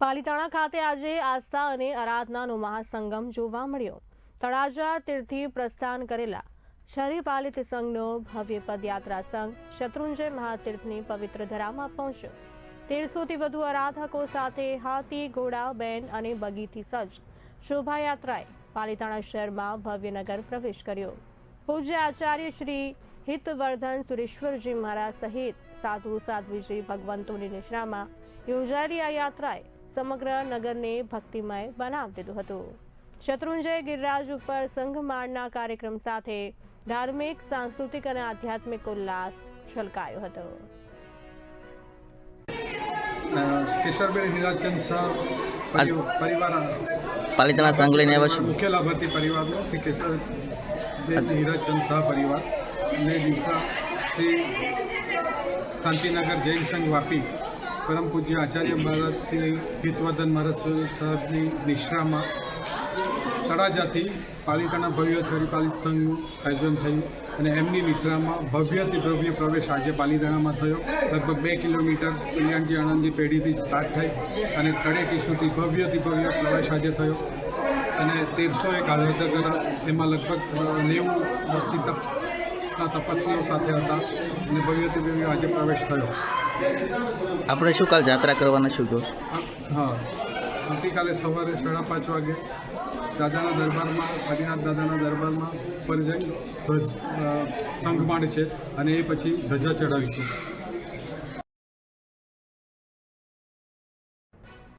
પાલીતાણા ખાતે આજે આસ્થા અને આરાધનાનો મહાસંગમ જોવા મળ્યો. તળાજા તીર્થી પ્રસ્થાન કરેલા છરી પાલિત સંઘનો ભવ્ય પદયાત્રા સંઘ શત્રુંજય મહાતીર્થની પવિત્ર ધરામાં પહોંચ્યો. તેરસોથી વધુ આરાધકો સાથે હાથી, ઘોડા, બેન અને બગીથી સજ્જ શોભાયાત્રાએ પાલીતાણા શહેરમાં ભવ્ય નગર પ્રવેશ કર્યો. પૂજ્ય આચાર્ય શ્રી હિતવર્ધન સુરેશ્વરજી મહારાજ સહિત સાધુ સાધ્વીજી ભગવંતોની નિશ્રામાં યોજાયેલી આ યાત્રાએ સમગ્ર નગરને ભક્તિમય બનાવી દીધું હતું. શત્રુંજય ગિરિરાજ ઉપર સંઘમાળના કાર્યક્રમ સાથે ધાર્મિક સાંસ્કૃતિક અને આધ્યાત્મિક ઉલ્લાસ છલકાયો હતો. અ, કેશરબેન શાહ પરિવાર પાલિતાણા સંઘ આવ્યા છો? મુખ્ય લાભાર્થી પરિવારનો શ્રી કેશરબેન હીરાચંદ શાહ પરિવાર. અને દિશા શ્રી શાંતિનગર જૈન સંઘ વાપી પરમ પૂજ્ય આચાર્ય મહારાજ શ્રી હિતવર્ધન મહારાજ સાહેબની નિશ્રામાં તળાજાથી પાલિકાના ભવ્ય છરીપાલિત સંઘનું આયોજન થયું અને એમની નિશ્રામાં ભવ્યથી ભવ્ય પ્રવેશ આજે પાલિતાણામાં થયો. લગભગ બે કિલોમીટર કલ્યાણજી આણંદજી પેઢીથી સ્ટાર્ટ થઈ અને તળેટી સુધી ભવ્યથી ભવ્ય પ્રવેશ આજે થયો. અને તેરસો એક આરાધક એમાં લગભગ નેવું વર્ષી તપના તપસ્વીઓ સાથે હતા અને ભવ્યથી ભવ્ય આજે પ્રવેશ થયો. આપણે શું કાલ જાત્રા કરવાના છું જો હા આવતીકાલે સવારે સાડા પાંચ વાગે દાદાના દરબારમાં હરિનાથ દાદાના દરબારમાં જઈ ધ્વજ અ, સંઘ છે અને એ પછી ધજા ચડાવીશું